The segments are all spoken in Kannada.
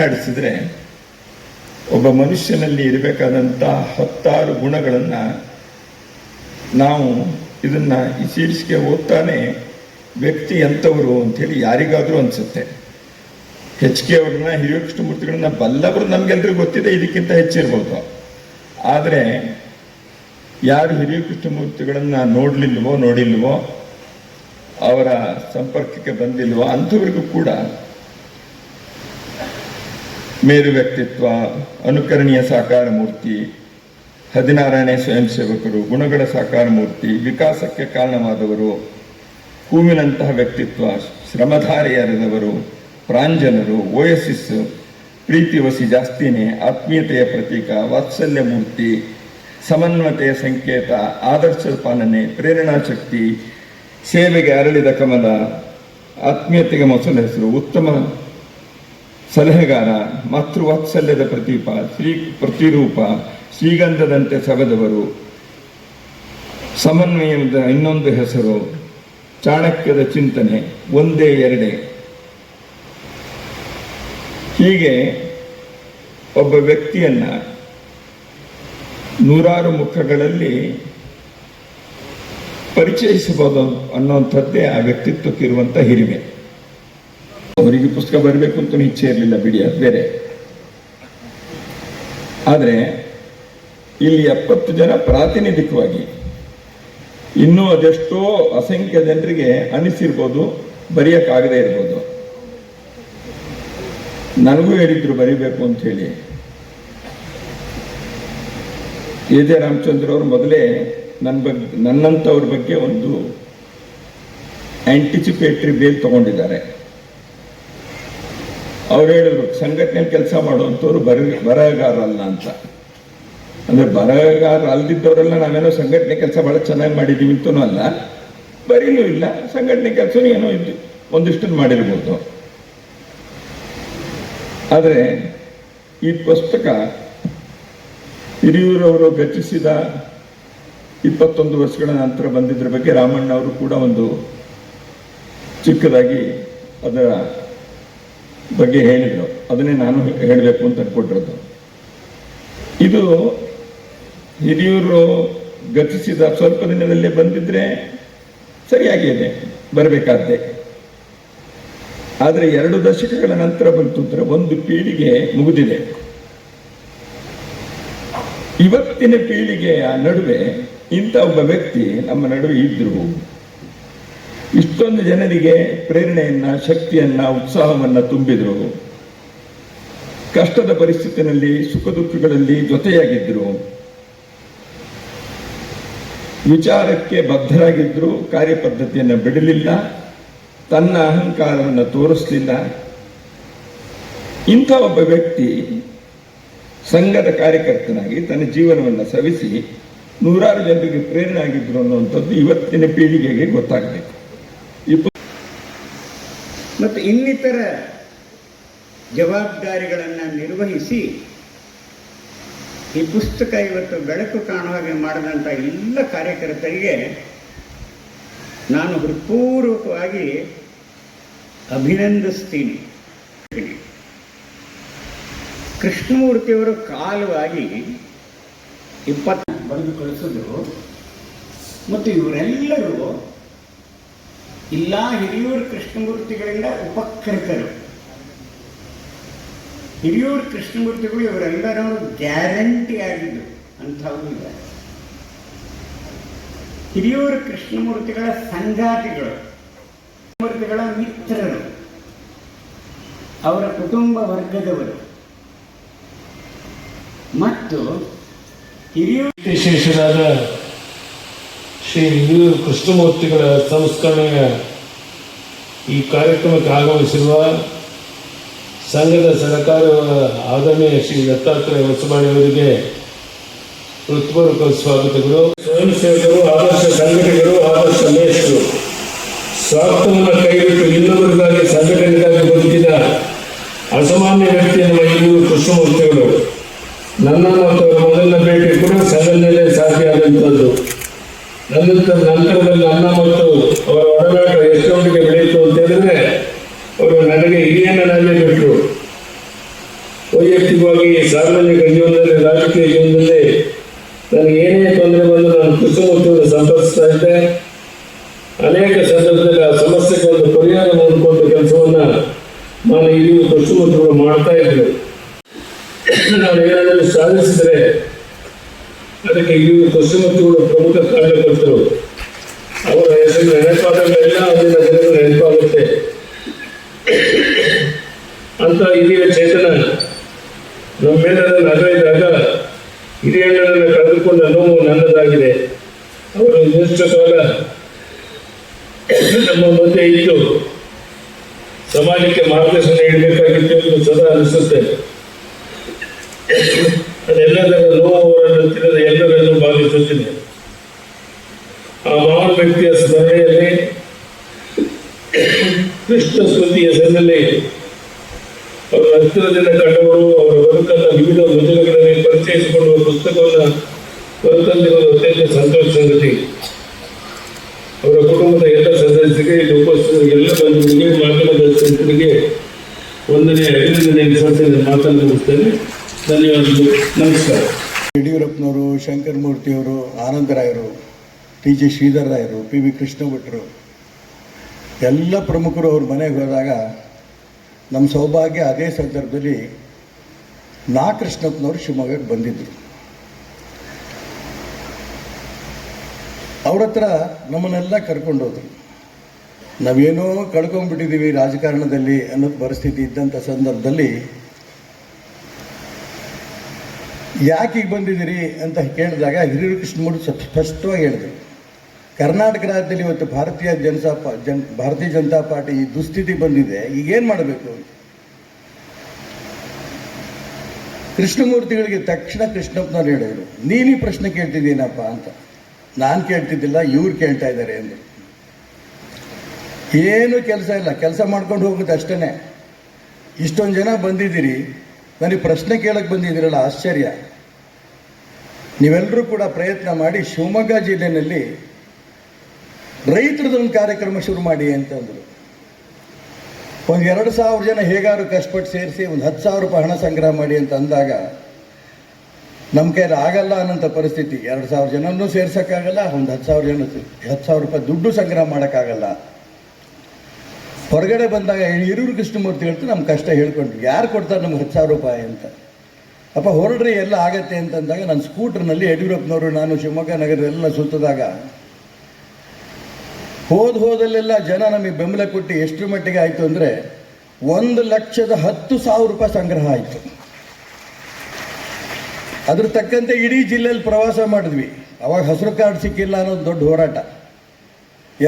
ಮಾತನಾಡಿಸಿದ್ರೆ ಒಬ್ಬ ಮನುಷ್ಯನಲ್ಲಿ ಇರಬೇಕಾದಂಥ ಹತ್ತಾರು ಗುಣಗಳನ್ನು ನಾವು ಇದನ್ನ ಈ ಶೀರ್ಷಿಕೆ ಓದ್ತಾನೆ ವ್ಯಕ್ತಿ ಎಂಥವರು ಅಂಥೇಳಿ ಯಾರಿಗಾದರೂ ಅನಿಸುತ್ತೆ. ಹೆಚ್ ಕೆ ಅವ್ರನ್ನ ಹಿರಿಯ ಕೃಷ್ಣಮೂರ್ತಿಗಳನ್ನ ಬಲ್ಲವರು ನಮಗೆಲ್ಲರಿಗೂ ಗೊತ್ತಿದೆ, ಇದಕ್ಕಿಂತ ಹೆಚ್ಚಿರ್ಬೋದು. ಆದರೆ ಯಾರು ಹಿರಿಯ ಕೃಷ್ಣಮೂರ್ತಿಗಳನ್ನ ನೋಡ್ಲಿಲ್ವೋ, ನೋಡಿಲ್ವೋ, ಅವರ ಸಂಪರ್ಕಕ್ಕೆ ಬಂದಿಲ್ವೋ, ಅಂಥವ್ರಿಗೂ ಕೂಡ ಮೇರು ವ್ಯಕ್ತಿತ್ವ, ಅನುಕರಣೀಯ ಸಾಕಾರ ಮೂರ್ತಿ, ಹದಿನಾರನೇ ಸ್ವಯಂ ಸೇವಕರು, ಗುಣಗಳ ಸಾಕಾರ ಮೂರ್ತಿ, ವಿಕಾಸಕ್ಕೆ ಕಾರಣವಾದವರು, ಹೂವಿನಂತಹ ವ್ಯಕ್ತಿತ್ವ ಶ್ರಮಧಾರೆಯರದವರು ಪ್ರಾಂಜನರು ಓಯಸಿಸ್ ಪ್ರೀತಿ ವಸಿ ಜಾಸ್ತಿನೇ, ಆತ್ಮೀಯತೆಯ ಪ್ರತೀಕ, ವಾತ್ಸಲ್ಯ ಮೂರ್ತಿ ಸಮನ್ವತೆಯ ಸಂಕೇತ, ಆದರ್ಶ ಪಾಲನೆ, ಪ್ರೇರಣಾ ಶಕ್ತಿ, ಸೇವೆಗೆ ಅರಳಿದ ಕಮಲ, ಆತ್ಮೀಯತೆಗೆ ಮೊಸಲ ಹೆಸರು, ಉತ್ತಮ ಸಲಹೆಗಾರ, ಮಾತೃವಾತ್ಸಲ್ಯದ ಪ್ರತೀಪ, ಶ್ರೀ ಪ್ರತಿರೂಪ, ಶ್ರೀಗಂಧದಂತೆ ಸವೆದವರು, ಸಮನ್ವಯದ ಇನ್ನೊಂದು ಹೆಸರು, ಚಾಣಕ್ಯದ ಚಿಂತನೆ, ಒಂದೇ ಎರಡೇ. ಹೀಗೆ ಒಬ್ಬ ವ್ಯಕ್ತಿಯನ್ನ ನೂರಾರು ಮುಖಗಳಲ್ಲಿ ಪರಿಚಯಿಸಬಹುದು ಅನ್ನೋಂಥದ್ದೇ ಆ ವ್ಯಕ್ತಿತ್ವಕ್ಕಿರುವಂಥ ಹಿರಿಮೆ. ಅವರಿಗೆ ಪುಸ್ತಕ ಬರಬೇಕು ಅಂತ ಇಚ್ಛೆ ಇರಲಿಲ್ಲ, ಬಿಡಿ, ಅದು ಬೇರೆ. ಆದರೆ, ಇಲ್ಲಿ ಎಪ್ಪತ್ತು ಜನ ಪ್ರಾತಿನಿಧಿಕವಾಗಿ ಇನ್ನೂ ಅದೆಷ್ಟೋ ಅಸಂಖ್ಯ ಜನರಿಗೆ ಅನಿಸಿರ್ಬೋದು, ಬರೆಯಕ್ಕಾಗದೇ ಇರ್ಬೋದು. ನನಗೂ ಹೇಳಿದ್ರು ಬರಿಬೇಕು ಅಂತ ಹೇಳಿ. ಎ ಜೆ ರಾಮಚಂದ್ರ ಅವರು ಮೊದಲೇ ನನ್ನ ಬಗ್ಗೆ ನನ್ನಂಥವ್ರ ಬಗ್ಗೆ ಒಂದು ಆಂಟಿಸಿಪೇಟ್ರಿ ಬೇಲ್ ತಗೊಂಡಿದ್ದಾರೆ. ಅವ್ರು ಹೇಳಿದ್ರು, ಸಂಘಟನೆ ಕೆಲಸ ಮಾಡುವಂಥವ್ರು ಬರ ಬರಹಗಾರಲ್ಲ ಅಂತ. ಅಂದ್ರೆ ಬರಹಗಾರ ಅಲ್ದಿದ್ದವರೆಲ್ಲ ನಾವೇನೋ ಸಂಘಟನೆ ಕೆಲಸ ಬಹಳ ಚೆನ್ನಾಗಿ ಮಾಡಿದೀವಿ ಅಂತನೂ ಅಲ್ಲ. ಬರೀಲೂ ಇಲ್ಲ, ಸಂಘಟನೆ ಕೆಲಸನೂ ಏನೋ ಇದ್ದು ಒಂದಿಷ್ಟನ್ನು ಮಾಡಿರ್ಬೋದು. ಆದರೆ ಈ ಪುಸ್ತಕ ಹಿರಿಯೂರವರು ರಚಿಸಿದ ಇಪ್ಪತ್ತೊಂದು ವರ್ಷಗಳ ನಂತರ ಬಂದಿದ್ರ ಬಗ್ಗೆ ರಾಮಣ್ಣ ಅವರು ಕೂಡ ಒಂದು ಚಿಕ್ಕದಾಗಿ ಅದರ ಬಗ್ಗೆ ಹೇಳಿದರು. ಅದನ್ನೇ ನಾನು ಹೇಳಬೇಕು ಅಂತ ಅನ್ಕೊಂಡಿರೋದು. ಇದು ಹಿರಿಯೂರು ಗತಿಸಿದ ಸ್ವಲ್ಪ ದಿನದಲ್ಲೇ ಬಂದಿದ್ರೆ ಸರಿಯಾಗಿದೆ ಬರಬೇಕಾದ್ದೆ ಆದರೆ ಎರಡು ದಶಕಗಳ ನಂತರ ಬಂತು ಅಂದರೆ ಒಂದು ಪೀಳಿಗೆ ಮುಗಿದಿದೆ. ಇವತ್ತಿನ ಪೀಳಿಗೆಯ ನಡುವೆ ಇಂಥ ಒಬ್ಬ ವ್ಯಕ್ತಿ ನಮ್ಮ ನಡುವೆ ಇದ್ರು. ಇಷ್ಟೊಂದು ಜನರಿಗೆ ಪ್ರೇರಣೆಯನ್ನ, ಶಕ್ತಿಯನ್ನ, ಉತ್ಸಾಹವನ್ನ ತುಂಬಿದ್ರು. ಕಷ್ಟದ ಪರಿಸ್ಥಿತಿನಲ್ಲಿ, ಸುಖ ದುಃಖಗಳಲ್ಲಿ ಜೊತೆಯಾಗಿದ್ರು. ವಿಚಾರಕ್ಕೆ ಬದ್ಧರಾಗಿದ್ರು, ಕಾರ್ಯಪದ್ಧತಿಯನ್ನು ಬಿಡಲಿಲ್ಲ, ತನ್ನ ಅಹಂಕಾರವನ್ನು ತೋರಿಸಲಿಲ್ಲ. ಇಂಥ ಒಬ್ಬ ವ್ಯಕ್ತಿ ಸಂಘದ ಕಾರ್ಯಕರ್ತನಾಗಿ ತನ್ನ ಜೀವನವನ್ನು ಸವಿಸಿ ನೂರಾರು ಜನರಿಗೆ ಪ್ರೇರಣೆ ಆಗಿದ್ರು ಅನ್ನುವಂಥದ್ದು ಇವತ್ತಿನ ಪೀಳಿಗೆಗೆ ಗೊತ್ತಾಗಬೇಕು. ಮತ್ತು ಇನ್ನಿತರ ಜವಾಬ್ದಾರಿಗಳನ್ನು ನಿರ್ವಹಿಸಿ ಈ ಪುಸ್ತಕ ಇವತ್ತು ಬೆಳಕು ಕಾಣುವ ಹಾಗೆ ಮಾಡಿದಂಥ ಎಲ್ಲ ಕಾರ್ಯಕರ್ತರಿಗೆ ನಾನು ಹೃತ್ಪೂರ್ವಕವಾಗಿ ಅಭಿನಂದಿಸ್ತೀನಿ. ಕೃಷ್ಣಮೂರ್ತಿಯವರು ಕಾಲವಾಗಿ ಇಪ್ಪತ್ತು ಬಂದು ಕಳಿಸಿದ್ರು. ಮತ್ತು ಇವರೆಲ್ಲರೂ ಇಲ್ಲ ಹಿರಿಯೂರು ಕೃಷ್ಣಮೂರ್ತಿಗಳಿಂದ ಉಪಕೃತರು. ಹಿರಿಯೂರು ಕೃಷ್ಣಮೂರ್ತಿಗಳು ಇವರೆಲ್ಲರೂ ಗ್ಯಾರಂಟಿ ಆಗಿದ್ದು ಅಂಥವು ಇಲ್ಲ. ಹಿರಿಯೂರು ಕೃಷ್ಣಮೂರ್ತಿಗಳ ಸಂಗಾತಿಗಳು ಮೂರ್ತಿಗಳ ಮಿತ್ರರು, ಅವರ ಕುಟುಂಬ ವರ್ಗದವರು. ಮತ್ತು ಹಿರಿಯೂರು ವಿಶೇಷರಾದ ಶ್ರೀ ಹಿರಿಯೂರು ಕೃಷ್ಣಮೂರ್ತಿಗಳ ಸಂಸ್ಕರಣೆಯ ಈ ಕಾರ್ಯಕ್ರಮಕ್ಕೆ ಆಗಮಿಸಿರುವ ಸಂಘದ ಸರಕಾರ ಆದರಣೀಯ ಶ್ರೀ ದತ್ತಾತ್ರೇಯ ಹೊಸಬಾಣಿಯವರಿಗೆ ಹೃತ್ಪೂರ್ವಕ ಸ್ವಾಗತಗಳು. ಸ್ವಯಂ ಸೇವಕರು ಆದರ್ಶ ಸಂಘಟಕರು, ಆದರ್ಶ ಮೇಷರು ಸ್ವಾರ್ಥವನ್ನು ಕೈಬಿಟ್ಟು ಇನ್ನೊಬ್ಬರಿಗಾಗಿ ಸಂಘಟನೆಗಾಗಿ ಬದುಕಿದ ಅಸಾಮಾನ್ಯ ವ್ಯಕ್ತಿ ನಮ್ಮ ಕೃಷ್ಣಮೂರ್ತಿಗಳು ನನ್ನ ನಂತರದಲ್ಲಿ ಅನ್ನ ಮತ್ತು ಅವರ ಒಡನಾಟ ಎಷ್ಟೊಂದಿಗೆ ಬೆಳೆಯಿತು ಅಂತ ಹೇಳಿದ್ರೆ, ಅವರು ನನಗೆ ಹಿರಿಯಣ್ಣನಲ್ಲೇ ಬಿಟ್ಟರು ವೈಯಕ್ತಿಕವಾಗಿ ಸಾರ್ವಜನಿಕ ಅಂತ ಹಿರಿಯ ಚೇತನ. ನಮ್ಮ ನಮ್ಮೆಲ್ಲರನ್ನು ಅಗಲಿದಾಗ ಹಿರಿಯಣ್ಣನನ್ನು ಕಳೆದುಕೊಂಡ ನೋವು ನನ್ನದಾಗಿದೆ ಅವರು ಇನ್ನಷ್ಟು ಕಾಲ ನಮ್ಮ ಮಧ್ಯೆ ಇದ್ದು ಸಮಾಜಕ್ಕೆ ಮಾರ್ಗದರ್ಶನ ನೀಡಬೇಕಾಗಿತ್ತು ಎಂದು ಸದಾ ಅನಿಸುತ್ತೆ. ಅದೆಲ್ಲದರ ನೋವು ತಿಳಿದ ಎಲ್ಲರನ್ನು ಭಾವಿಸುತ್ತೇನೆ. ಆ ಮಹಾನ್ ವ್ಯಕ್ತಿಯ ಸ್ಮರಣೆಯಲ್ಲಿ ಕೃಷ್ಣ ಸ್ಮೃತಿ ಹೆಸರಿನಲ್ಲಿ ಹತ್ತಿರದಿಂದ ಕಂಡವರು ಅವರ ಬದುಕನ್ನ ವಿವಿಧ ಯೋಜನೆಗಳಲ್ಲಿ ಪರಿಚಯಿಸಿಕೊಂಡು ಪುಸ್ತಕವನ್ನು ಹೊರತಂದಿರುವುದು ಅತ್ಯಂತ ಸಂತೋಷ ಸಂಗತಿ. ಅವರ ಕುಟುಂಬದ ಎಲ್ಲ ಸದಸ್ಯರಿಗೆ ಇಲ್ಲಿ ಉಪಸ್ಥಿತ ಎಲ್ಲ ಬಂಧುಗಳಿಗೆ ಮಾಧ್ಯಮದ ಸ್ನೇಹಿತರಿಗೆ ಒಂದನೇ ಅಭಿನಂದನೆ ಸಲ್ಲಿಸಿ ಮಾತನ್ನು ಮುಗಿಸ್ತೇನೆ ಧನ್ಯವಾದಗಳು. ನಮಸ್ಕಾರ. ಯಡಿಯೂರಪ್ಪನವರು, ಶಂಕರಮೂರ್ತಿಯವರು, ಆನಂದರಾಯರು ಟಿ ಜಿ ಶ್ರೀಧರ್ ರಾಯರು ಪಿ ವಿ ಕೃಷ್ಣ ಭಟ್ರು ಎಲ್ಲ ಪ್ರಮುಖರು ಅವ್ರ ಮನೆಗೆ ಹೋದಾಗ ನಮ್ಮ ಸೌಭಾಗ್ಯ ಅದೇ ಸಂದರ್ಭದಲ್ಲಿ ನಾ ಕೃಷ್ಣಪ್ಪನವರು ಶಿವಮೊಗ್ಗಕ್ಕೆ ಬಂದಿದ್ದರು ಅವ್ರ ಹತ್ರ ನಮ್ಮನ್ನೆಲ್ಲ ಕರ್ಕೊಂಡೋದ್ರು. ನಾವೇನೋ ಕಳ್ಕೊಂಡ್ಬಿಟ್ಟಿದ್ದೀವಿ ರಾಜಕಾರಣದಲ್ಲಿ ಅನ್ನೋದು ಪರಿಸ್ಥಿತಿ ಇದ್ದಂಥ ಸಂದರ್ಭದಲ್ಲಿ, ಯಾಕೆ ಈಗ ಬಂದಿದ್ದೀರಿ ಅಂತ ಕೇಳಿದಾಗ ಹಿರಿಯರು ಕೃಷ್ಣಮೂರ್ತಿ ಸ್ವಲ್ಪ ಸ್ಪಷ್ಟವಾಗಿ ಹೇಳಿದ್ರು. ಕರ್ನಾಟಕ ರಾಜ್ಯದಲ್ಲಿ ಇವತ್ತು ಭಾರತೀಯ ಜನತಾ ಜನ್ ಭಾರತೀಯ ಜನತಾ ಪಾರ್ಟಿ ಈ ದುಸ್ಥಿತಿ ಬಂದಿದೆ ಈಗೇನು ಮಾಡಬೇಕು? ಕೃಷ್ಣಮೂರ್ತಿಗಳಿಗೆ ತಕ್ಷಣ ಕೃಷ್ಣಪ್ಪನವ್ರು ಹೇಳಿದರು, ನೀನು ಪ್ರಶ್ನೆ ಕೇಳ್ತಿದ್ದೀನಪ್ಪ ಅಂತ. ನಾನು ಕೇಳ್ತಿದ್ದಿಲ್ಲ, ಇವ್ರು ಕೇಳ್ತಾ ಇದ್ದಾರೆ ಎಂದು. ಏನು ಕೆಲಸ ಇಲ್ಲ, ಕೆಲಸ ಮಾಡ್ಕೊಂಡು ಹೋಗುತ್ತೆ ಅಷ್ಟೇ ಇಷ್ಟೊಂದು ಜನ ಬಂದಿದ್ದೀರಿ, ನನಗೆ ಪ್ರಶ್ನೆ ಕೇಳಕ್ಕೆ ಬಂದಿದ್ದೀರಲ್ಲ, ಆಶ್ಚರ್ಯ. ನೀವೆಲ್ಲರೂ ಕೂಡ ಪ್ರಯತ್ನ ಮಾಡಿ ಶಿವಮೊಗ್ಗ ಜಿಲ್ಲೆಯಲ್ಲಿ ರೈತರದೊಂದು ಕಾರ್ಯಕ್ರಮ ಶುರು ಮಾಡಿ ಅಂತಂದರು ಒಂದು ಎರಡು ಸಾವಿರ ಜನ ಹೇಗಾದ್ರು ಕಷ್ಟಪಟ್ಟು ಸೇರಿಸಿ ಒಂದು ಹತ್ತು ಸಾವಿರ ರೂಪಾಯಿ ಹಣ ಸಂಗ್ರಹ ಮಾಡಿ ಅಂತ ಅಂದಾಗ ನಮ್ಮ ಕೈಯಲ್ಲಿ ಆಗಲ್ಲ ಅನ್ನೋಂಥ ಪರಿಸ್ಥಿತಿ. ಎರಡು ಸಾವಿರ ಜನನೂ ಸೇರ್ಸೋಕ್ಕಾಗಲ್ಲ, ಒಂದು ಹತ್ತು ಸಾವಿರ ಜನ ಹತ್ತು ಸಾವಿರ ರೂಪಾಯಿ ದುಡ್ಡು ಸಂಗ್ರಹ ಮಾಡೋಕ್ಕಾಗಲ್ಲ. ಹೊರಗಡೆ ಬಂದಾಗ ಹಿರಿಯೂರು ಕೃಷ್ಣಮೂರ್ತಿ ಹೇಳ್ತು ನಮ್ಮ ಕಷ್ಟ ಹೇಳ್ಕೊಂಡ್ರು. ಯಾರು ಕೊಡ್ತಾರೆ ನಮ್ಗೆ ಹತ್ತು ಸಾವಿರ ರೂಪಾಯಿ ಅಂತ. ಅಪ್ಪ ಹೊರಡ್ರಿ ಎಲ್ಲ ಆಗತ್ತೆ ಅಂತಂದಾಗ ನಾನು ಸ್ಕೂಟ್ರ್ನಲ್ಲಿ ಯಡಿಯೂರಪ್ಪನವರು, ನಾನು ಶಿವಮೊಗ್ಗ ನಗರದೆಲ್ಲ ಸುತ್ತಿದಾಗ ಹೋದ ಹೋದಲ್ಲೆಲ್ಲ ಜನ ನಮಗೆ ಬೆಂಬಲ ಕೊಟ್ಟು ಎಷ್ಟು ಮಟ್ಟಿಗೆ ಆಯಿತು ಅಂದರೆ ಒಂದು ಲಕ್ಷದ ಹತ್ತು ಸಾವಿರ ರೂಪಾಯಿ ಸಂಗ್ರಹ ಆಯಿತು. ಅದ್ರ ತಕ್ಕಂತೆ ಇಡೀ ಜಿಲ್ಲೆಯಲ್ಲಿ ಪ್ರವಾಸ ಮಾಡಿದ್ವಿ. ಅವಾಗ ಹಸಿರು ಕಾರ್ಡ್ ಸಿಕ್ಕಿಲ್ಲ ಅನ್ನೋದು ದೊಡ್ಡ ಹೋರಾಟ.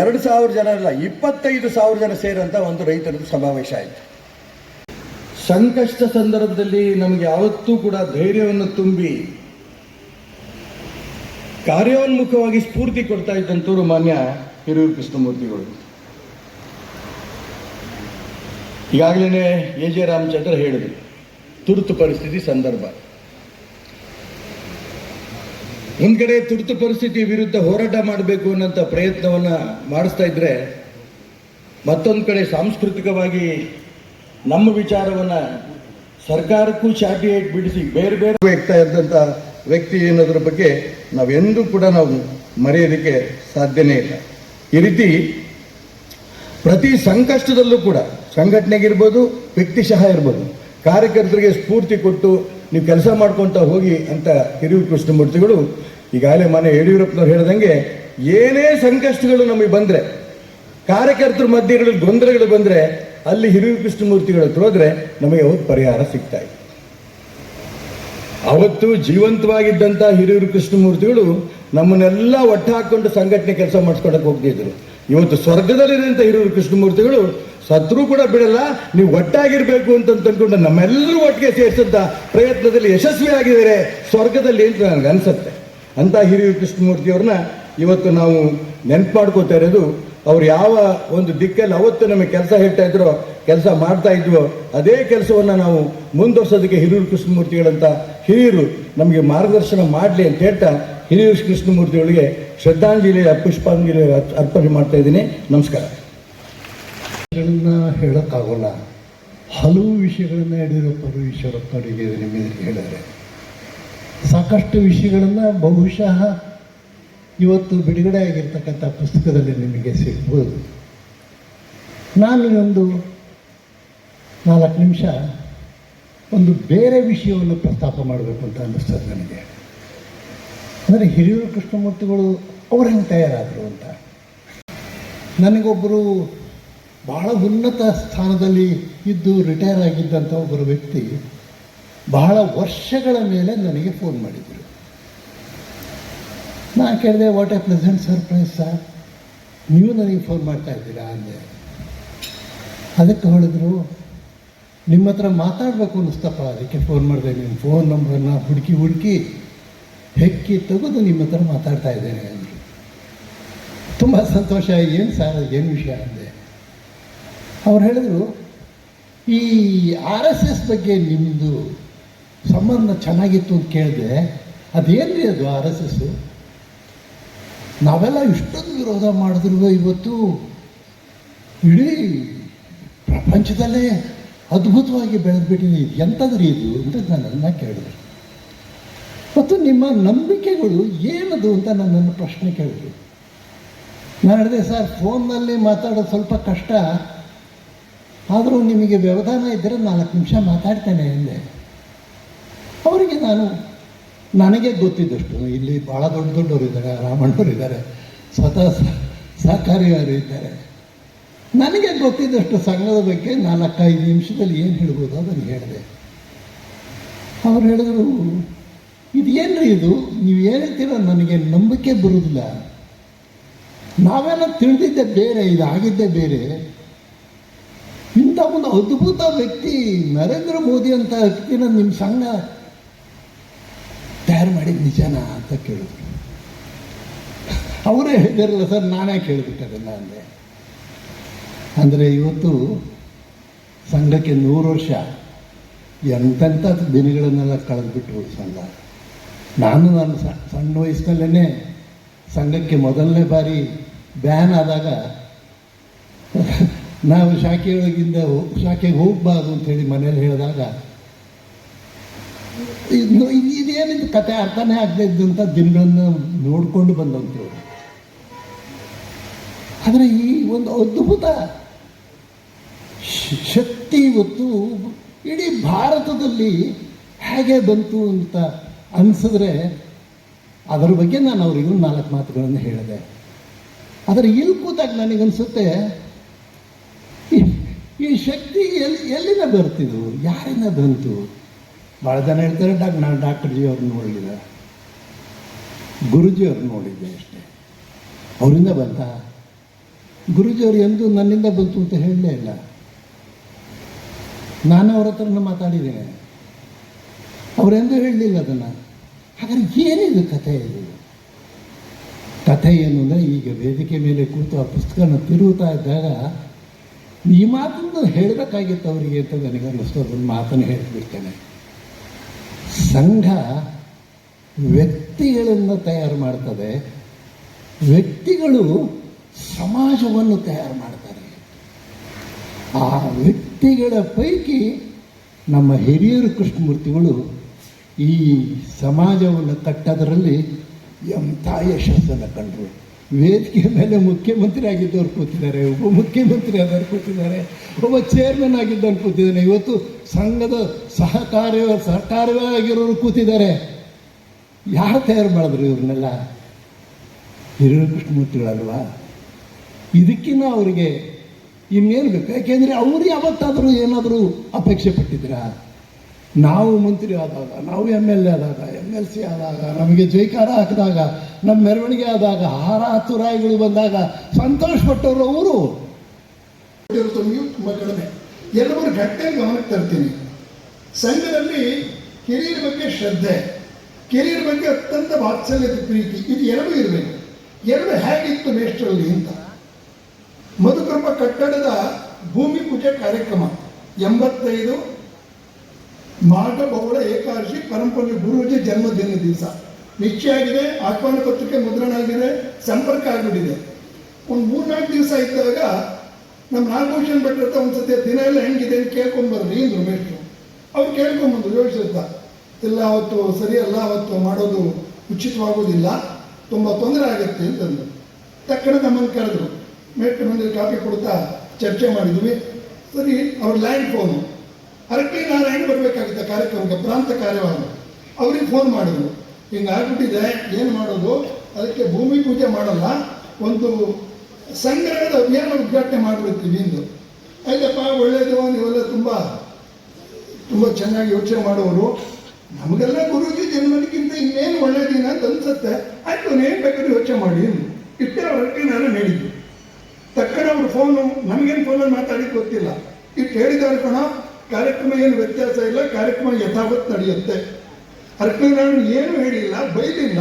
ಎರಡು ಸಾವಿರ ಜನ ಅಲ್ಲ, ಇಪ್ಪತ್ತೈದು ಸಾವಿರ ಜನ ಸೇರಂತ ಒಂದು ರೈತರದ್ದು ಸಮಾವೇಶ ಆಯಿತು. ಸಂಕಷ್ಟ ಸಂದರ್ಭದಲ್ಲಿ ನಮಗೆ ಯಾವತ್ತೂ ಕೂಡ ಧೈರ್ಯವನ್ನು ತುಂಬಿ ಕಾರ್ಯೋನ್ಮುಖವಾಗಿ ಸ್ಫೂರ್ತಿ ಕೊಡ್ತಾ ಇದ್ದಂಥವ್ರು ಮಾನ್ಯ ಹಿರಿಯೂರು ಕೃಷ್ಣಮೂರ್ತಿಗಳು. ಈಗಾಗಲೇ ಎ ಜೆ ರಾಮಚಂದ್ರ ಹೇಳಿದರು, ತುರ್ತು ಪರಿಸ್ಥಿತಿ ಸಂದರ್ಭ. ಒಂದು ಕಡೆ ತುರ್ತು ಪರಿಸ್ಥಿತಿ ವಿರುದ್ಧ ಹೋರಾಟ ಮಾಡಬೇಕು ಅನ್ನೋಂಥ ಪ್ರಯತ್ನವನ್ನು ಮಾಡಿಸ್ತಾ ಇದ್ರೆ, ಮತ್ತೊಂದು ಕಡೆ ಸಾಂಸ್ಕೃತಿಕವಾಗಿ ನಮ್ಮ ವಿಚಾರವನ್ನು ಸರ್ಕಾರಕ್ಕೂ ಚಾಟಿ ಬಿಡಿಸಿ ಬೇರೆ ಬೇರೆ ವ್ಯಕ್ತ ಇದ್ದಂಥ ವ್ಯಕ್ತಿ ಅನ್ನೋದ್ರ ಬಗ್ಗೆ ನಾವೆಂದೂ ಕೂಡ ನಾವು ಮರೆಯೋದಕ್ಕೆ ಸಾಧ್ಯನೇ ಇಲ್ಲ. ಈ ರೀತಿ ಪ್ರತಿ ಸಂಕಷ್ಟದಲ್ಲೂ ಕೂಡ ಸಂಘಟನೆಗಿರ್ಬೋದು ವ್ಯಕ್ತಿಶಃ ಇರ್ಬೋದು, ಕಾರ್ಯಕರ್ತರಿಗೆ ಸ್ಫೂರ್ತಿ ಕೊಟ್ಟು ನೀವು ಕೆಲಸ ಮಾಡ್ಕೊತ ಹೋಗಿ ಅಂತ ಹಿರಿಯೂರು ಕೃಷ್ಣಮೂರ್ತಿಗಳು ಈಗಾಗಲೇ ಮನೆ ಯಡಿಯೂರಪ್ಪನವ್ರು ಹೇಳ್ದಂಗೆ, ಏನೇ ಸಂಕಷ್ಟಗಳು ನಮಗೆ ಬಂದರೆ, ಕಾರ್ಯಕರ್ತರ ಮಧ್ಯಗಳಲ್ಲಿ ಗೊಂದಲಗಳು ಬಂದರೆ, ಅಲ್ಲಿ ಹಿರಿಯೂರು ಕೃಷ್ಣಮೂರ್ತಿಗಳ ಹೋದ್ರೆ ನಮಗೆ ಅವತ್ತು ಪರಿಹಾರ ಸಿಗ್ತಾ ಇತ್ತು ಅವತ್ತು ಜೀವಂತವಾಗಿದ್ದಂಥ ಹಿರಿಯೂರು ಕೃಷ್ಣಮೂರ್ತಿಗಳು ನಮ್ಮನ್ನೆಲ್ಲ ಒಟ್ಟು ಹಾಕೊಂಡು ಸಂಘಟನೆ ಕೆಲಸ ಮಾಡಿಸ್ಕೊಳಕ್ಕೆ ಹೋಗ್ತಿದ್ರು. ಇವತ್ತು ಸ್ವರ್ಗದಲ್ಲಿರೋಂಥ ಹಿರಿಯರು ಕೃಷ್ಣಮೂರ್ತಿಗಳು, ಸತ್ರು ಕೂಡ ಬಿಡಲ್ಲ, ನೀವು ಒಟ್ಟಾಗಿರ್ಬೇಕು ಅಂತ ಅಂದ್ಕೊಂಡು ನಮ್ಮೆಲ್ಲರೂ ಒಟ್ಟಿಗೆ ಸೇರಿಸಿದ್ದ ಪ್ರಯತ್ನದಲ್ಲಿ ಯಶಸ್ವಿ ಆಗಿದ್ದಾರೆ ಸ್ವರ್ಗದಲ್ಲಿ ಅಂತ ನನಗೆ ಅನಿಸುತ್ತೆ. ಅಂತ ಹಿರಿಯರು ಕೃಷ್ಣಮೂರ್ತಿಯವ್ರನ್ನ ಇವತ್ತು ನಾವು ನೆನ್ಪು ಮಾಡ್ಕೋತಾ ಇರೋದು, ಅವ್ರು ಯಾವ ಒಂದು ದಿಕ್ಕಲ್ಲಿ ಅವತ್ತು ನಮಗೆ ಕೆಲಸ ಹೇಳ್ತಾ ಇದ್ರೋ, ಕೆಲಸ ಮಾಡ್ತಾ ಇದ್ವೋ, ಅದೇ ಕೆಲಸವನ್ನು ನಾವು ಮುಂದುವರ್ಸೋದಕ್ಕೆ ಹಿರಿಯೂರು ಕೃಷ್ಣಮೂರ್ತಿಗಳಂತ ಹಿರಿಯರು ನಮಗೆ ಮಾರ್ಗದರ್ಶನ ಮಾಡಲಿ ಅಂತ ಹೇಳ್ತಾ ಹಿರಿಯೂರು ಕೃಷ್ಣಮೂರ್ತಿಗಳಿಗೆ ಶ್ರದ್ಧಾಂಜಲಿ ಪುಷ್ಪಾಂಜಲಿ ಅರ್ಪ- ಅರ್ಪಣೆ ಮಾಡ್ತಾ ಇದ್ದೀನಿ. ನಮಸ್ಕಾರ. ಹೇಳೋಕ್ಕಾಗೋಲ್ಲ. ಹಲವು ವಿಷಯಗಳನ್ನು ಯಡಿಯೂರಪ್ಪರು ಈಶ್ವರಪ್ಪ ನಿಮ್ಮ ನಿಮಗೆ ಹೇಳಿದ್ದಾರೆ. ಸಾಕಷ್ಟು ವಿಷಯಗಳನ್ನು ಬಹುಶಃ ಇವತ್ತು ಬಿಡುಗಡೆ ಆಗಿರ್ತಕ್ಕಂಥ ಪುಸ್ತಕದಲ್ಲಿ ನಿಮಗೆ ಸಿಗ್ಬೋದು. ನಾನು ಒಂದು ನಾಲ್ಕು ನಿಮಿಷ ಒಂದು ಬೇರೆ ವಿಷಯವನ್ನು ಪ್ರಸ್ತಾಪ ಮಾಡಬೇಕು ಅಂತ ಅನ್ನಿಸ್ತದೆ ನನಗೆ. ಅಂದರೆ ಹಿರಿಯೂರು ಕೃಷ್ಣಮೂರ್ತಿಗಳು ಅವ್ರು ಹೆಂಗೆ ತಯಾರಾದರು ಅಂತ. ನನಗೊಬ್ಬರು ಬಹಳ ಉನ್ನತ ಸ್ಥಾನದಲ್ಲಿ ಇದ್ದು ರಿಟೈರ್ ಆಗಿದ್ದಂಥ ಒಬ್ಬರು ವ್ಯಕ್ತಿ ಬಹಳ ವರ್ಷಗಳ ಮೇಲೆ ನನಗೆ ಫೋನ್ ಮಾಡಿದರು. ನಾನು ಕೇಳಿದೆ what a present surprise sir ನೀವು ನನಗೆ ಫೋನ್ ಮಾಡ್ತಾ ಇದ್ದೀರಾ? ಅಂದೆ. ಅದಕ್ಕೆ ಹೇಳಿದ್ರು, ನಿಮ್ಮ ಹತ್ರ ಮಾತಾಡಬೇಕು ಅನ್ನಿಸ್ತಪ್ಪ, ಅದಕ್ಕೆ ಫೋನ್ ಮಾಡಿದೆ. ನಿಮ್ಮ ಫೋನ್ ನಂಬರನ್ನು ಹುಡುಕಿ ಹುಡುಕಿ ಹೆಕ್ಕಿ ತೆಗೆದು ನಿಮ್ಮ ಹತ್ರ ಮಾತಾಡ್ತಾ ಇದ್ದೇನೆ. ಅಂದರು ತುಂಬ ಸಂತೋಷ. ಏನು ಸಾರ, ಏನು ವಿಷಯ ಅಂದೆ. ಅವ್ರು ಹೇಳಿದ್ರು, ಈ ಆರ್ ಎಸ್ ಎಸ್ ಬಗ್ಗೆ ನಿಮ್ಮದು ಸಂಬಂಧ ಚೆನ್ನಾಗಿತ್ತು ಅಂತ ಕೇಳಿದೆ. ಅದೇನು ಅದು ಆರ್ ಎಸ್ ಎಸ್ಸು ನಾವೆಲ್ಲ ಇಷ್ಟೊಂದು ವಿರೋಧ ಮಾಡಿದ್ರು ಇವತ್ತು. ಇಡೀ ಪ್ರಪಂಚದಲ್ಲೇ ಅದ್ಭುತವಾಗಿ ಬೆಳೆದ್ಬಿಟ್ಟಿದೆ. ಎಂಥದ್ರಿ ಇದು ಅಂತ ನನ್ನನ್ನು ಕೇಳಿದ್ರು. ಮತ್ತು ನಿಮ್ಮ ನಂಬಿಕೆಗಳು ಏನದು ಅಂತ ನನ್ನನ್ನು ಪ್ರಶ್ನೆ ಕೇಳಿದ್ರು. ನಾನು ಹೇಳಿದೆ, ಸರ್, ಫೋನ್ನಲ್ಲಿ ಮಾತಾಡೋದು ಸ್ವಲ್ಪ ಕಷ್ಟ. ಆದರೂ ನಿಮಗೆ ವ್ಯವಧಾನ ಇದ್ದರೆ ನಾಲ್ಕು ನಿಮಿಷ ಮಾತಾಡ್ತೇನೆ, ಎಂದೆ. ಅವರಿಗೆ ನಾನು, ನನಗೆ ಗೊತ್ತಿದ್ದಷ್ಟು, ಇಲ್ಲಿ ಭಾಳ ದೊಡ್ಡ ದೊಡ್ಡವರು ಇದ್ದಾರೆ, ರಾಮಣ್ಣವರು ಇದ್ದಾರೆ ಸ್ವತಃ ಸಹಕಾರಿಯವರು ಇದ್ದಾರೆ. ನನಗೆ ಗೊತ್ತಿದ್ದಷ್ಟು ಸಂಘದ ಬಗ್ಗೆ ನಾಲ್ಕೈದು ನಿಮಿಷದಲ್ಲಿ ಏನು ಹೇಳ್ಬೋದು ಅದನ್ನು ಹೇಳಿದೆ ಅವ್ರು ಹೇಳಿದ್ರು. ಇದು ಏನ್ರಿ ಇದು? ನೀವು ಹೇಳ್ತೀರೋ, ನನಗೆ ನಂಬಿಕೆ ಬರುವುದಿಲ್ಲ ನಾವೆಲ್ಲ ತಿಳಿದಿದ್ದೆ ಬೇರೆ, ಇದಾಗಿದ್ದೇ ಬೇರೆ. ಇಂಥ ಒಂದು ಅದ್ಭುತ ವ್ಯಕ್ತಿ ನರೇಂದ್ರ ಮೋದಿ ಅಂತ ವ್ಯಕ್ತಿನ ನಿಮ್ಮ ಸಂಘ ತಯಾರು ಮಾಡಿದ ನಿಜನಾ ಅಂತ ಕೇಳಿದ್ರು. ಅವರೇ ಹೇಳಿದಾರಲ್ಲ, ಸರ್, ನಾನೇ ಕೇಳ್ಬಿಟ್ಟದಲ್ಲ ಅಂದೆ. ಅಂದರೆ ಇವತ್ತು ಸಂಘಕ್ಕೆ ನೂರು ವರ್ಷ ಎಂತೆಂಥ ದಿನಗಳನ್ನೆಲ್ಲ ಕಳೆದ್ಬಿಟ್ಟು ಸಂಘ. ನಾನು ನನ್ನ ಸಣ್ಣ ವಯಸ್ಸಿನಲ್ಲೇ ಸಂಘಕ್ಕೆ ಮೊದಲನೇ ಬಾರಿ ಬ್ಯಾನ್ ಆದಾಗ ನಾವು ಶಾಖೆಯೊಳಗಿಂದ ಶಾಖೆಗೆ ಹೋಗಬಾರ್ದು ಅಂತೇಳಿ ಮನೇಲಿ ಹೇಳಿದಾಗ ಇದು ಇದೇನಿದು ಕತೆ ಅರ್ಥನೇ ಆಗದೆ ಇದ್ದಂಥ ದಿನಗಳನ್ನು ನೋಡಿಕೊಂಡು ಬಂದಂಥವ್ರು. ಆದರೆ ಈ ಒಂದು ಅದ್ಭುತ ಶಕ್ತಿ ಇವತ್ತು ಇಡೀ ಭಾರತದಲ್ಲಿ ಹೇಗೆ ಬಂತು ಅಂತ ಅನಿಸಿದ್ರೆ ಅದರ ಬಗ್ಗೆ ನಾನು ಅವರಿಗೂ ನಾಲ್ಕು ಮಾತುಗಳನ್ನು ಹೇಳಿದೆ. ಆದರೆ ಇಲ್ಲಿ ಕೂತಾಗ ನನಗನ್ಸುತ್ತೆ, ಈ- ಶಕ್ತಿ ಎಲ್ಲಿ ಎಲ್ಲಿಂದ ಬರ್ತಿದ್ದು ಯಾರಿಂದ ಬಂತು? ಭಾಳ ಜನ ಹೇಳ್ತಾರೆ, ಡಾಕ್, ನಾನು ಡಾಕ್ಟರ್ ಜಿ ಅವ್ರನ್ನ ನೋಡಲಿಲ್ಲ. ಗುರುಜಿ ಅವ್ರನ್ನ ನೋಡಿದ್ದೆ ಅಷ್ಟೇ. ಅವರಿಂದ ಬಂತ? ಗುರುಜಿಯವರು ಎಂದು ನನ್ನಿಂದ ಬಂತು ಅಂತ ಹೇಳಲೇ ಇಲ್ಲ. ನಾನು ಅವ್ರ ಹತ್ರನೂ ಮಾತಾಡಿದ್ದೇನೆ. ಅವರೆಂದೂ ಹೇಳಲಿಲ್ಲ ಅದನ್ನು. ಹಾಗಾದ್ರೆ ಏನಿದು ಕಥೆ ಇದು? ಕಥೆ ಏನು ಅಂದರೆ ಈಗ ವೇದಿಕೆ ಮೇಲೆ ಕೂತು ಆ ಪುಸ್ತಕನ ತಿರುಗುತ್ತಾ ಇದ್ದಾಗ ಈ ಮಾತನ್ನು ಹೇಳಬೇಕಾಗಿತ್ತು ಅವರಿಗೆ ಅಂತ ನನಗೆ ಅನ್ನಿಸ್ತು ಅದನ್ನು ಮಾತನ್ನು ಹೇಳಿಬಿಡ್ತೇನೆ. ಸಂಘ ವ್ಯಕ್ತಿಗಳನ್ನು ತಯಾರು ಮಾಡ್ತದೆ. ವ್ಯಕ್ತಿಗಳು ಸಮಾಜವನ್ನು ತಯಾರು ಮಾಡ್ತಾರೆ. ಆ ವ್ಯಕ್ತಿಗಳ ಪೈಕಿ ನಮ್ಮ ಹಿರಿಯರು ಕೃಷ್ಣಮೂರ್ತಿಗಳು ಈ ಸಮಾಜವನ್ನು ಕಟ್ಟೋದರಲ್ಲಿ ಎಂಥ ಯಶಸ್ಸನ್ನು ಕಂಡರು? ವೇದಿಕೆ ಮೇಲೆ ಮುಖ್ಯಮಂತ್ರಿ ಆಗಿದ್ದವ್ರು ಕೂತಿದ್ದಾರೆ ಒಬ್ಬ ಮುಖ್ಯಮಂತ್ರಿ ಆದವ್ರು ಕೂತಿದ್ದಾರೆ, ಒಬ್ಬ ಚೇರ್ಮನ್ ಆಗಿದ್ದವ್ರು ಕೂತಿದ್ದಾನೆ. ಇವತ್ತು ಸಂಘದ ಸಹಕಾರ್ಯ ಸಹಕಾರ್ಯವೇ ಕೂತಿದ್ದಾರೆ. ಯಾರು ತಯಾರು ಮಾಡಿದ್ರು ಇವ್ರನ್ನೆಲ್ಲ? ಹಿರಿಯ ಕೃಷ್ಣಮೂರ್ತಿಗಳಲ್ವಾ ಇದಕ್ಕಿನ್ನ ಅವರಿಗೆ ಇನ್ನೇನು ಬೇಕು? ಯಾಕೆಂದರೆ ಅವರು ಯಾವತ್ತಾದರೂ ಏನಾದರೂ ಅಪೇಕ್ಷೆ ಪಟ್ಟಿದ್ದೀರಾ? ನಾವು ಮಂತ್ರಿ ಆದಾಗ, ನಾವು ಎಂ ಎಲ್ ಎ ಆದಾಗ ಎಂ ಎಲ್ ಸಿ ಆದಾಗ, ನಮಗೆ ಜೈಕಾರ ಹಾಕಿದಾಗ, ನಮ್ಮ ಮೆರವಣಿಗೆ ಆದಾಗ ಹಾರ ತುರಾಯಿಗಳು ಬಂದಾಗ ಸಂತೋಷಪಟ್ಟವರು ಅವರು. ತುಂಬ ಕಡಿಮೆ. ಎಲ್ಲವರು ಘಟ್ಟೆ ಗಮನಕ್ಕೆ ತರ್ತೀನಿ. ಸಂಘದಲ್ಲಿ ಕಿರಿಯರ ಬಗ್ಗೆ ಶ್ರದ್ಧೆ, ಕೆರಿಯರ್ ಬಗ್ಗೆ ಅತ್ಯಂತ ವಾತ್ಸಲ್ಯದ ಪ್ರೀತಿ, ಇದು ಎರಡೂ ಇರಬೇಕು. ಎರಡು ಹೇಗಿತ್ತು ಮೇಷ್ಟ್ರಲ್ಲಿ ಅಂತ. ಮಧುಕರ್ಮ ಕಟ್ಟಡದ ಭೂಮಿ ಪೂಜೆ ಕಾರ್ಯಕ್ರಮ, ಎಂಬತ್ತೈದು ಮಾಘ ಬಹುಳ ಏಕಾದಶಿ ಪರಂಪರೆ ಗುರುಜಿ ಜನ್ಮದಿನ ದಿವಸ. ನಿಶ್ಚಯ ಆಗಿದೆ ಆಹ್ವಾನ ಪತ್ರಿಕೆ ಮುದ್ರಣ ಆಗಿದೆ ಸಂಪರ್ಕ ಆಗಿಬಿಟ್ಟಿದೆ. ಒಂದು ಮೂರ್ನಾಲ್ಕು ದಿವಸ ಇದ್ದಾಗ ನಮ್ಮ ನಾಗಭೂಷಣ್ ಭಟ್ರ ಹತ್ರ ಒಂದ್ಸತಿ, ದಿನ ಎಲ್ಲ ಹೆಂಗಿದೆ? ಅಂತ ಕೇಳ್ಕೊಂಬರ್ರಿ ಅಂದ್ರು ಮೇಷ್ಟ್ರು ಅವ್ರು ಕೇಳ್ಕೊಂಬಂದ್ರು ಯೋಚಿಸಿದ್ದ ಇಲ್ಲ, ಅವತ್ತು ಸರಿಯಲ್ಲ ಅವತ್ತು ಮಾಡೋದು ಉಚಿತವಾಗೋದಿಲ್ಲ, ತುಂಬ ತೊಂದರೆ ಆಗುತ್ತೆ ಅಂತಂದು ತಕ್ಷಣ ನಮ್ಮನ್ನು ಕರೆದ್ರು. ಮೇಟ್ರ ಮುಂದೆ ಕಾಪಿ ಕೊಡ್ತಾ ಚರ್ಚೆ ಮಾಡಿದ್ವಿ. ಸರಿ, ಅವ್ರ ಲ್ಯಾಂಡ್ ಫೋನು ಅರಕಿ ನಾರಾಯಣ ಬರಬೇಕಾಗಿದ್ದ ಕಾರ್ಯಕ್ರಮಕ್ಕೆ ಪ್ರಾಂತ ಕಾರ್ಯವಾದ. ಅವ್ರಿಗೆ ಫೋನ್ ಮಾಡಿದ್ರು. ಹಿಂಗಾಗ್ಬಿಟ್ಟಿದೆ ಏನು ಮಾಡೋದು? ಅದಕ್ಕೆ ಭೂಮಿ ಪೂಜೆ ಮಾಡಲ್ಲ, ಒಂದು ಸಂಗ್ರಹದ ಅಭಿಯಾನ ಉದ್ಘಾಟನೆ ಮಾಡಿಬಿಡ್ತೀವಿ ಇಂದು. ಆಯ್ತಪ್ಪ ಒಳ್ಳೆಯದು ನೀವೆಲ್ಲ ತುಂಬ ತುಂಬ ಚೆನ್ನಾಗಿ ಯೋಚನೆ ಮಾಡೋರು ನಮಗೆಲ್ಲ ಗುರುಜಿ ಜನ್ಮಕ್ಕಿಂತ ಇನ್ನೇನು ಒಳ್ಳೆ ದಿನ ಅಂತ ಅನ್ಸುತ್ತೆ. ಆಯ್ತು ಏನು ಬೇಕಾದ್ರೂ ಯೋಚನೆ ಮಾಡಿ. ಇಷ್ಟೇ ಅವರಕ್ಕೆ ನಾನು ಹೇಳಿದ್ದು ತಕ್ಷಣ ಅವ್ರ ಫೋನು ನಮಗೇನು ಫೋನಲ್ಲಿ ಮಾತಾಡಿ ಗೊತ್ತಿಲ್ಲ. ಇಟ್ಟು ಹೇಳಿದವ್ರು ಕಣ ಕಾರ್ಯಕ್ರಮ ಏನು ವ್ಯತ್ಯಾಸ ಇಲ್ಲ, ಕಾರ್ಯಕ್ರಮ ಯಥಾವತ್ ನಡೆಯುತ್ತೆ. ಅರ್ಕನಾರಾಯಣ ಏನು ಹೇಳಿಲ್ಲ, ಬೈಲಿಲ್ಲ,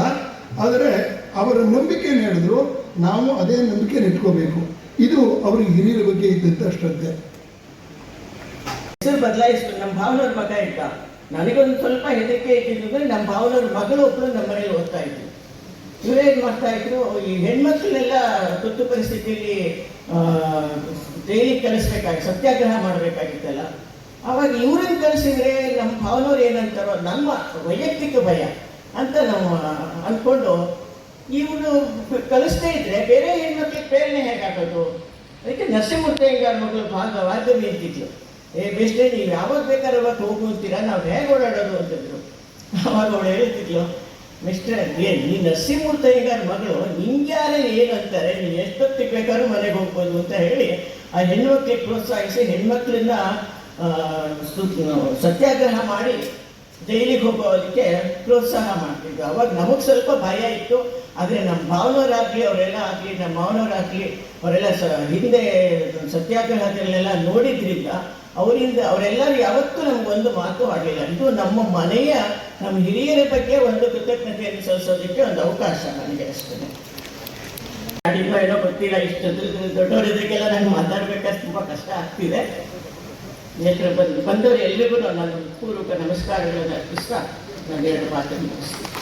ಆದರೆ ಅವರ ನಂಬಿಕೆಯನ್ನು ಹೇಳಿದ್ರು, ನಾವು ಅದೇ ನಂಬಿಕೆ ಇಟ್ಕೋಬೇಕು. ಇದು ಅವ್ರಿಗೆ ಹಿರಿಯರ ಬಗ್ಗೆ ಇದ್ದಂಥ ಶ್ರದ್ಧೆ ಹೆಸರು ಬದಲಾಯಿಸ್ತು ನಮ್ಮ ಭಾವನವ್ರ ಮಗ ಇದ್ದ ನನಗೊಂದು ಸ್ವಲ್ಪ ಹೆದರಿಕೆ ಇದ್ದಿದ್ದು ನಮ್ಮ ಭಾವನವ್ರ ಮಗಳು ಒಬ್ಬರು ನಮ್ಮ ಮನೇಲಿ ಓದ್ತಾ ಇದ್ರು ಇವರೇನ್ ಮಾಡ್ತಾ ಇದ್ರು ಈ ಹೆಣ್ಮಕ್ಳನ್ನೆಲ್ಲ ತುರ್ತು ಪರಿಸ್ಥಿತಿಯಲ್ಲಿ ಡೈಲಿ ಕಲಿಸ್ಬೇಕಾಗಿ, ಸತ್ಯಾಗ್ರಹ ಮಾಡಬೇಕಾಗಿತ್ತಲ್ಲ. ಅವಾಗ ಇವ್ರನ್ನ ಕಳಿಸಿದ್ರೆ ನಮ್ಮ ಭಾವನವ್ರು ಏನಂತಾರೋ, ನಮ್ಮ ವೈಯಕ್ತಿಕ ಭಯ ಅಂತ ನಾವು ಅಂದ್ಕೊಂಡು ಇವನು ಕಲಿಸ್ತಾ ಇದ್ರೆ ಬೇರೆ ಹೆಣ್ಮಕ್ಳಿಗೆ ಪ್ರೇರಣೆ ಹೇಗಾಗೋದು ಅದಕ್ಕೆ ನರಸಿಂಹಮೂರ್ತಿಯಂಗಾರ ಮಗಳು ಭಾಗ ವಾದ್ಯ ನಿಂತಿದ್ಲು ಏ ಬೆಸ್ಟೇ ನೀವು ಯಾವಾಗ ಬೇಕಾದ್ರೆ ಅವಾಗ ಹೋಗು ಅಂತೀರಾ? ನಾವು ಹೇಗೆ ಓಡಾಡೋದು? ಅಂತಂದ್ರು. ಅವಾಗ ಅವಳು ಹೇಳ್ತಿದ್ಲು ಮಿಸ್ಟರ್ ಏ, ನೀ ನರಸಿಂಹಮೂರ್ತಿಯಂಗಾರ ಮಗಳು, ನಿಂಗ್ಯಾರೇ ಏನಂತಾರೆ? ನೀನು ಎಷ್ಟೊತ್ತಿಗೆ ಬೇಕಾದ್ರೂ ಮನೆಗೆ ಹೋಗ್ಬೋದು ಅಂತ ಹೇಳಿ ಆ ಹೆಣ್ಮಕ್ಳಿಗೆ ಪ್ರೋತ್ಸಾಹಿಸಿ ಹೆಣ್ಮಕ್ಳನ್ನ ಸತ್ಯಾಗ್ರಹ ಮಾಡಿ ಜೈಲಿಗೆ ಹೋಗೋದಕ್ಕೆ ಪ್ರೋತ್ಸಾಹ ಮಾಡ್ತಿದ್ದರು ಅವಾಗ ನಮಗೆ ಸ್ವಲ್ಪ ಭಯ ಇತ್ತು. ಆದರೆ ನಮ್ಮ ಭಾವನವರಾಗಲಿ ಅವರೆಲ್ಲ ಆಗಲಿ ನಮ್ಮ ಮಾವನವರಾಗಲಿ ಅವರೆಲ್ಲ ಸ, ಹಿಂದೆ ಸತ್ಯಾಗ್ರಹದಲ್ಲೆಲ್ಲ ನೋಡಿದ್ರಿಂದ ಅವರಿಂದ, ಅವರೆಲ್ಲರೂ ಯಾವತ್ತೂ ನಮಗೊಂದು ಮಾತು ಆಗಲಿಲ್ಲ. ಇದು ನಮ್ಮ ಮನೆಯ, ನಮ್ಮ ಹಿರಿಯರ ಬಗ್ಗೆ ಒಂದು ಕೃತಜ್ಞತೆಯನ್ನು ಸಲ್ಲಿಸೋದಕ್ಕೆ ಒಂದು ಅವಕಾಶ ನನಗೆ ಅಷ್ಟೇ ಏನೋ ಗೊತ್ತಿಲ್ಲ ಇಷ್ಟು ದೊಡ್ಡವರಿದ್ದಕ್ಕೆಲ್ಲ ನಂಗೆ ಮಾತಾಡ್ಬೇಕಾದ್ರೆ ತುಂಬ ಕಷ್ಟ ಆಗ್ತಿದೆ. ನೇತ್ರ ಬಂದು ಬಂದವರು ಎಲ್ರಿಗೂ ನಾನು ಪೂರ್ವಕ ನಮಸ್ಕಾರಗಳನ್ನು ಅರ್ಪಿಸ್ತಾ ನಾನು ಎರಡು ಮಾತನ್ನು ಮುಗಿಸ್ತೀನಿ.